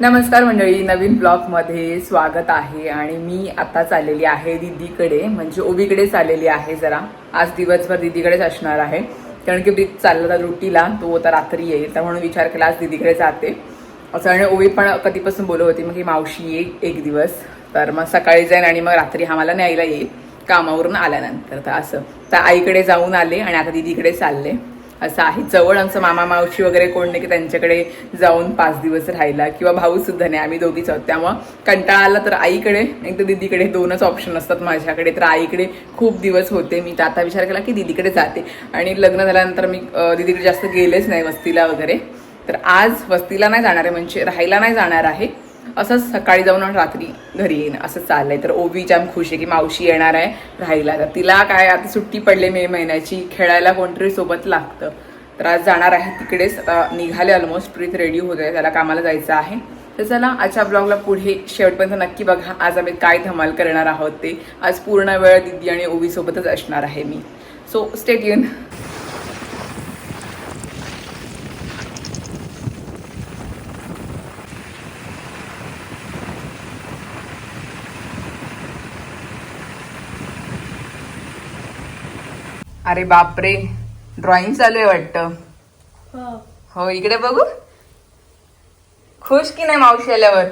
नमस्कार मंडळी नवीन ब्लॉगमध्ये स्वागत आहे आणि मी आता चाललेली आहे दिदीकडे म्हणजे ओबीकडे चाललेली आहे जरा. आज दिवसभर दीदीकडेच असणार आहे. कारण की ब्रीज चालला होता रुटीला तो आता रात्री येईल तर म्हणून विचार केला आज दीदीकडे जाते. असं आणि ओवी पण कधीपासून बोलत होती मग ही मावशी येईल एक दिवस. तर मग सकाळी जाईन आणि मग रात्री हा मला न्यायला येईल कामावरून आल्यानंतर. तर असं. तर आईकडे जाऊन आले आणि आता दिदीकडे चालले. असं आहे. जवळ आमचं मामा मावशी वगैरे कोण नाही की त्यांच्याकडे जाऊन पाच दिवस राहायला किंवा भाऊ सुद्धा नाही. आम्ही दोघीच आहोत. त्यामुळं कंटाळा आला तर आईकडे एक तर दीदीकडे दोनच ऑप्शन असतात माझ्याकडे. तर आईकडे खूप दिवस होते. मी तर आता विचार केला की दिदीकडे जाते. आणि लग्न झाल्यानंतर मी दिदीकडे दीदीकडे जास्त गेलेच नाही वस्तीला वगैरे. तर आज वस्तीला नाही जाणार आहे म्हणजे राहायला नाही जाणार आहे. असंच सकाळी जाऊन आणि रात्री घरी येईन असं चाललंय. तर ओवी जाम खुश आहे की मावशी येणार आहे राहायला. तर तिला काय आता सुट्टी पडली मे महिन्याची खेळायला कोणतरी सोबत लागतं. तर आज जाणार आहे तिकडेच आता निघाले ऑलमोस्ट प्रीत रेडी होत आहे त्याला कामाला जायचं आहे. तर चला आजच्या ब्लॉगला पुढे शेवटपर्यंत नक्की बघा आज आम्ही काय धमाल करणार आहोत ते. आज पूर्ण वेळ दिदी आणि ओवीसोबतच असणार आहे मी. सो स्टेट येऊन अरे बापरे. ड्रॉइंग चालू आहे वाटतं. हो. इकडे बघू. खुश की नाही मावशी आल्यावर?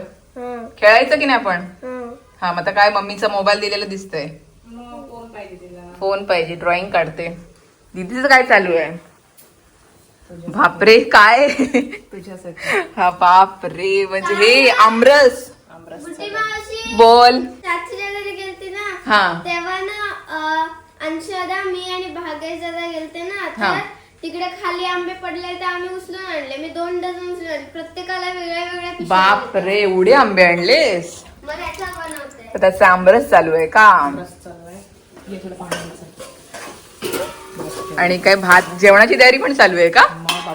खेळायचं की नाही आपण? हा. मग आता काय मम्मीचा मोबाईल दिलेला दिसतोय. फोन पाहिजे ड्रॉइंग काढते. दीदीचं काय चालू आहे? बापरे काय? हा बापरे म्हणजे हे आमरस. बुटी मावशी. बोल. हा. तेव्हा ना अंशदा मी आणि भाग्यश दादा गेलते ना हा. तर तिकडे खाली आंबे पडले तर आम्ही उचलून आणले. मी दोन डझन उचलून आणले. प्रत्येकाला वेगळ्या वेगळ्या पिशव्या बापरे एवढे आंबे आणलेस. मग त्याचा बनवते तर त्याचा आमरस चालू आहे का? आणि काय भात जेवणाची तयारी पण चालू आहे का?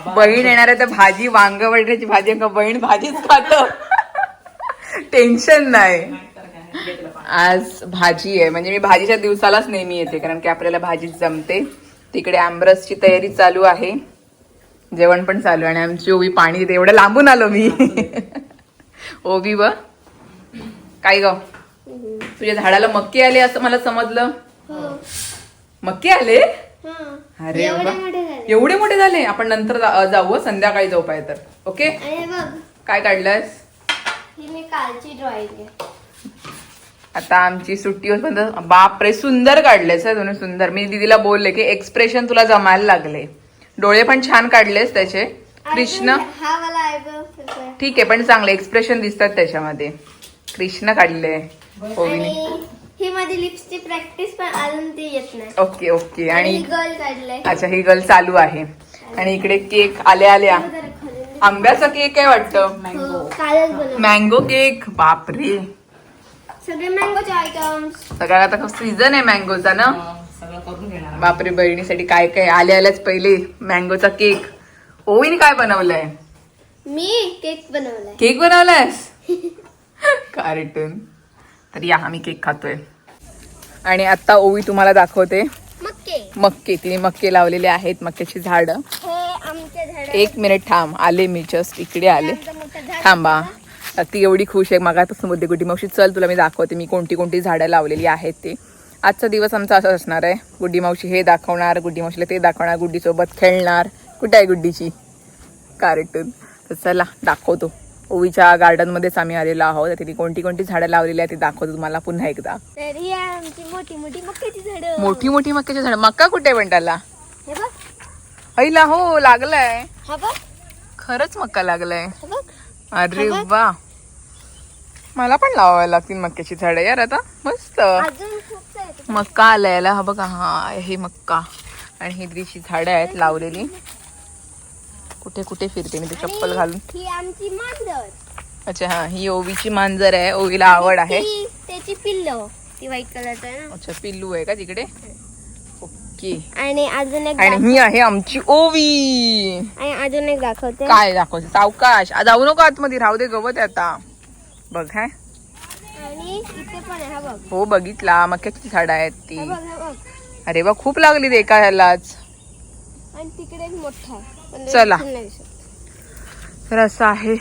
बहीण येणार आहे तर भाजी वांग बटाट्याची भाजी का बहीण भाजीच खात. टेन्शन नाही आज भाजी आहे. म्हणजे मी भाजीच्या दिवसालाच नेहमी येते कारण की आपल्याला भाजीच जमते. तिकडे आमरसची तयारी चालू आहे. जेवण पण चालू आहे आणि आमची ओवी पाणी देते. एवढं लांबून आलो मी. ओवी व? काय ग? तुझ्या झाडाला मक्के आले असं मला समजलं? हो. मक्के आले? हा. अरे एवढे. मोठे झाले. एवढे मोठे झाले. आपण नंतर जाऊ संध्याकाळी जाऊ पाहिजे तर. ओके? काय काढलंस ही मी कालची ड्रॉइंग आहे. आता आमची सुट्टी होत बापरे सुंदर काढलेस हं तुम्ही सुंदर. मी दीदीला बोलले की एक्सप्रेशन तुला जमायला लागले. डोळे पण छान काढलेस त्याचे. कृष्ण? हा ठीक आहे पण चांगले एक्सप्रेशन दिसतात त्याच्यामध्ये. कृष्ण काढले. ही माझी लिप्सची प्रॅक्टिस पण अजून ती येत नाही. Okay okay. आणि गर्ल अच्छा ही गर्ल चालू आहे. आणि इकडे केक आल्या आल्या. आंब्याचा केक आहे वाटतं. हो, कालच बनवलं. Mango cake. बापरे सगळे मँगोचे आयटम्स सगळ्या आता सीझन आहे मँगोचा ना? बापरे बहिणीसाठी काय काय आल्या आल्याच पहिले मँगोचा केक ओवीने काय बनवलंय? मी केक बनवलाय. केक बनवलायस? कार्टून तर या आम्ही केक खातोय. आणि आता ओवी तुम्हाला दाखवते. मक्के. मक्के तिने मक्के लावलेले आहेत मक्याची झाडं. हे आमचे झाड एक मिनिट थांब आले मी जस्ट इकडे आले. थांबा. ती एवढी खुश आहे. मागापासून बोलते गुड्डी मावशी चल तुला मी दाखवते. मी कोणती कोणती झाडं लावलेली आहेत ते. आजचा दिवस आमचा असा असणार आहे. गुड्डी मावशी हे दाखवणार गुड्डी मावशीला ते दाखवणार गुड्डीसोबत खेळणार. कुठे आहे गुड्डीची? कार्टून. तर चला दाखवतो. ओवीच्या गार्डनमध्येच आम्ही आलेलो आहोत. तिने कोणती कोणती झाडं लावलेली आहेत ते दाखवतो तुम्हाला पुन्हा एकदा. मोठी मोठी मक्याची झाड. मोठी मोठी मक्याची झाडं. मक्का कुठे पण त्याला हे ऐला हो लागलाय. खरंच मक्का लागलाय. अरे. वा. मला पण लावायला लागतील मक्याची झाडं. यार आता मस्त. मक्का आलाय. याला हा बघा हा हे मक्का. आणि ही द्रीची झाडं आहेत लावलेली. कुठे कुठे फिरते मी ते चप्पल घालून. अच्छा हा ही ओवीची मांजर आहे. ओवीला आवड आहे. त्याची पिल्लो. ती व्हाईट कलरचं अच्छा पिल्लू आहे का तिकडे? ओके. आणि अजून एक आणि ही आहे आमची ओवी. आणि अजून एक दाखवते. काय दाखवते? सावकाश. आ, जाऊ नको आतमध्ये राहू दे गवत आहे आता. बघ हा. आणि इथे पण आहे हा बघ. हो बघितला. मक्याची झाडं आहेत ती. हा बघ हा बघ. अरे वा खूप लागली ते एका ह्यालाच. आणि तिकडे एक मोठा आहे. पण चला. दिसून नाही दिसत. तर असं आहे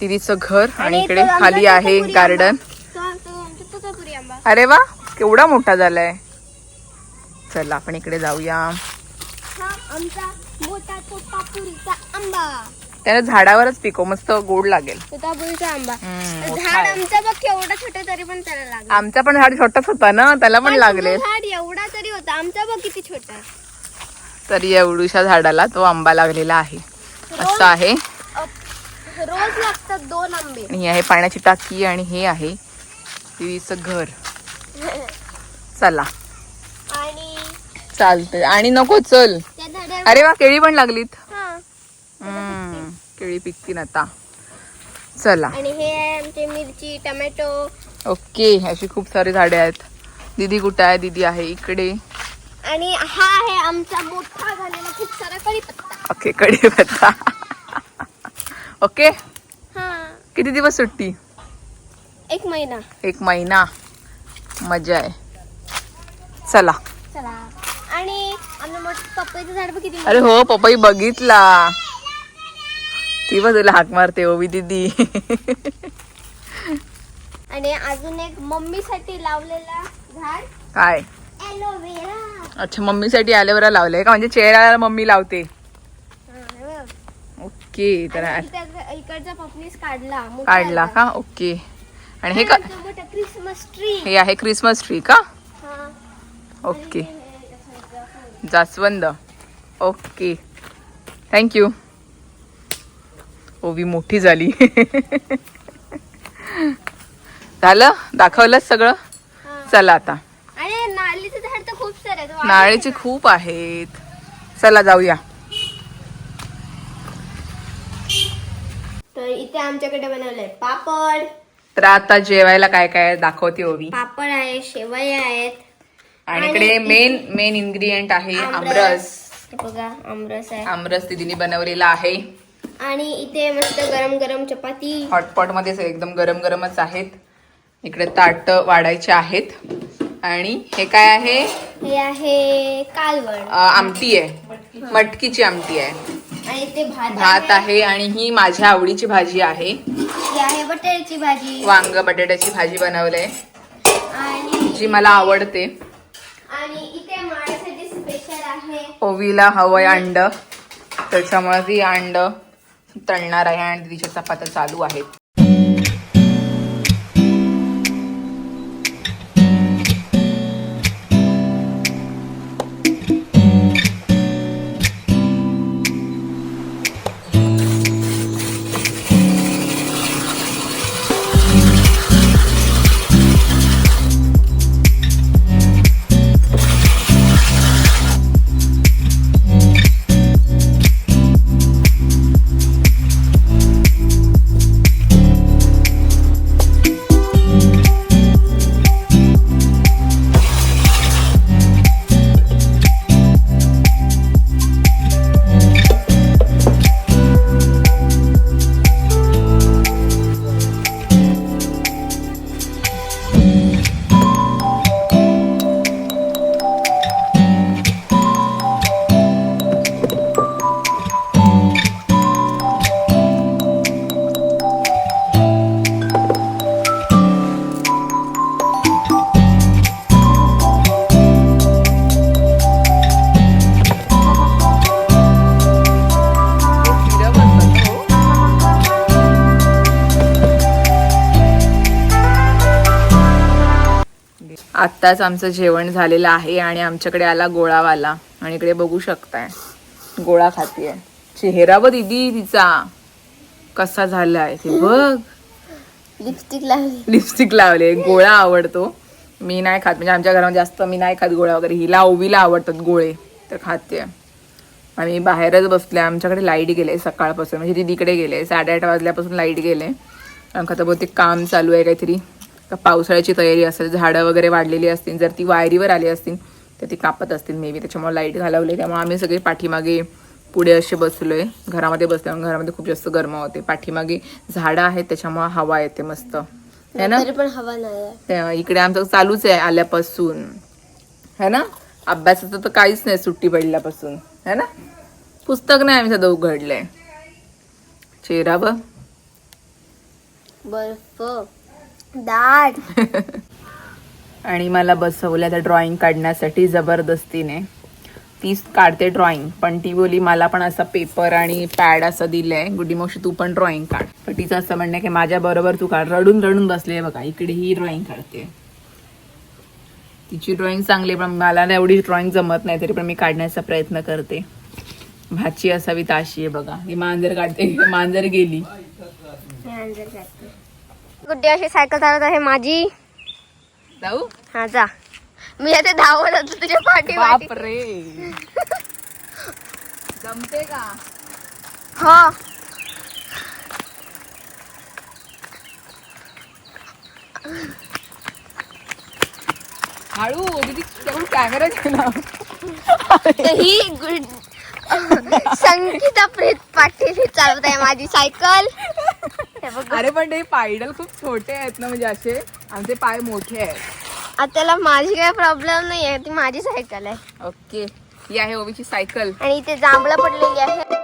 दिदीचं घर आणि इकडे तो आमचा खाली आहे तोतापुरी गार्डन आंबा. तो- तो आमचा तोतापुरी आंबा. अरे वा केवढा मोठा झालाय. चला आपण इकडे जाऊया. हा आमचा मोठा तोतापुरीचा आंबा. त्याने झाडावरच पिको मस्त गोड लागेल. तोतापुरीचा आंबा. हम्म, मोठा झाड आहे. आमचा बघ केवढा छोटा तरी पण त्याला लागला. आमचा पण झाड छोटाच होता ना त्याला पण लागले. झाड एवढा तरी होता आमचा बघ किती छोटा आहे. तरी एवढूशा झाडाला तो आंबा लागलेला आहे. असं आहे. रोज लागतात दोन आंबे. आणि ही आहे पाण्याची टाकी आणि हे आहे दिदीचं घर. चला. चालतंय आणि नको चल. अरे वा केळी पण लागलीत. हा. हम्म, केळी पिकतील आता. चला. आणि हे आहे आमचे मिरची टमॅटो. ओके अशी खूप सारी झाडे आहेत. दीदी कुठे आहे? दीदी आहे इकडे. आणि हा आहे आमचा मोठा झालेला खूप सारा कढीपत्ता. ओके कढीपत्ता. ओके. हा. किती दिवस सुट्टी? एक महिना. एक महिना. मजा आहे. चला. चला आणि आमचं मोठं पपईचं झाड बघ किती अरे हो पपई बघितला. ती बघ तुला हाक मारते ओवी दीदी. मोठं. आणि अजून एक मम्मीसाठी लावलेला झाड काय? एलोवेरा अच्छा मम्मीसाठी ॲलोवेरा लावलंय का? म्हणजे चेहऱ्याला मम्मी लावते. ओके तर इकडचा पपनीस काढला काढला. का? ओके. आणि हे का क्रिसमस ट्री हे आहे क्रिसमस ट्री का? ओके. जास्वंद. ओके. थँक्यू ओवी मोठी झाली. झालं? दाखवलंच सगळं? चला आता. तर खूप आहेत. चला जाऊया. तर इथे आमच्याकडे बनवलंय पापड. तर आता जेवायला काय काय दाखवते ओवी? पापड आहे शेवया आहेत. आणि इकडे मेन मेन इन्ग्रेडियंट आहे आमरस. हे बघा आमरस आहे. आमरस दिदीने बनवलेला आहे. आणि इथे मस्त गरम गरम चपाती. हॉटपॉटमध्ये एकदम गरम गरमच आहेत. इकडे ताट वाढायचे आहेत. आणि हे काय आहे? हे आहे कालवण. आमटी आहे. मटकीची आमटी आहे. आणि इथे भात भात आहे आणि ही माझ्या आवडीची भाजी आहे. ही आहे बटाट्याची भाजी. वांग बटाट्याची भाजी बनवलंय. आणि जी मला आवडते. आणि इथे माझ्यासाठी स्पेशल आहे. ओवीला हवंय अंड. त्याच्यामुळे ती अंड तळणार आहे आणि तिच्या चपात्या चालू आहेत. आत्ताच आमचं जेवण झालेलं आहे आणि आमच्याकडे आला गोळावाला. आणि इकडे बघू शकताय. गोळा खातीये. चेहरा बघ दीदी तिचा. कसा झालाय ते बघ. लिपस्टिक लावली. लिपस्टिक लावले. गोळा आवडतो. मी नाही खात. म्हणजे आमच्या घरामध्ये जास्त मी नाही खात गोळा वगैरे. हिला ओवीला आवडतात गोळे. तर खाते आम्ही बाहेरच बसले आमच्याकडे लाइट गेले सकाळपासून. म्हणजे दीदीकडे गेले. साडेआठ वाजल्यापासून लाइट गेले. आता बहुतेक काम चालू आहे काहीतरी. पावसाळ्याची तयारी असेल झाडं वगैरे वाढलेली असतील जर ती वायरीवर आली असतील तर ती कापत असतील. मे बी त्याच्यामुळे लाइट घालवली त्यामुळे आम्ही सगळे पाठीमागे पुढे असे बसलोय. घरामध्ये बसल्यामुळे घरामध्ये खूप जास्त गरम होते. पाठीमागे झाडं आहेत त्याच्यामुळे हवा येते मस्त. है ना? पण हवा नाही आहे. इकडे आमचं चालूच आहे आल्यापासून. है ना? अभ्यासाचं तर काहीच नाही सुट्टी पडल्यापासून. है ना? पुस्तक नाही आम्ही सध्या उघडलंय. चेहरा बर्फ. दाट आणि मला बसवल्या त्या ड्रॉइंग काढण्यासाठी जबरदस्तीने. तीच काढते ड्रॉइंग पण ती बोली मला पण असा पेपर आणि पॅड असं दिलंय. गुडी मावशी तू पण ड्रॉइंग काढ. पण तिचं असं म्हणणं की माझ्या बरोबर तू काढ. रडून रडून बसले बघा इकडे ही ड्रॉइंग काढते. तिची ड्रॉइंग चांगली आहे, पण मला ना एवढी ड्रॉइंग जमत नाही तरी पण मी काढण्याचा प्रयत्न करते. भाची असावी ताशी आहे बघा. ही मांजर काढते मांजर गेली. गुड्डी अशी सायकल चालवत आहे माझी. जाऊ? हा जा. मी आता धावत होतो तुझ्या पाठी पाठी बाप रे जमते का? हो. हळू किती कॅमेरा केला? तर ही गुड संगीता प्रीत पाटील चालवत आहे माझी सायकल. हे अरे पण ते पायडल खूप छोटे आहेत ना म्हणजे असे आमचे पाय मोठे आहेत. त्याला माझी काही प्रॉब्लेम नाही आहे ती माझी सायकल आहे. ओके ही आहे ओवीची सायकल आणि इथे जांभळं पडलेली आहे.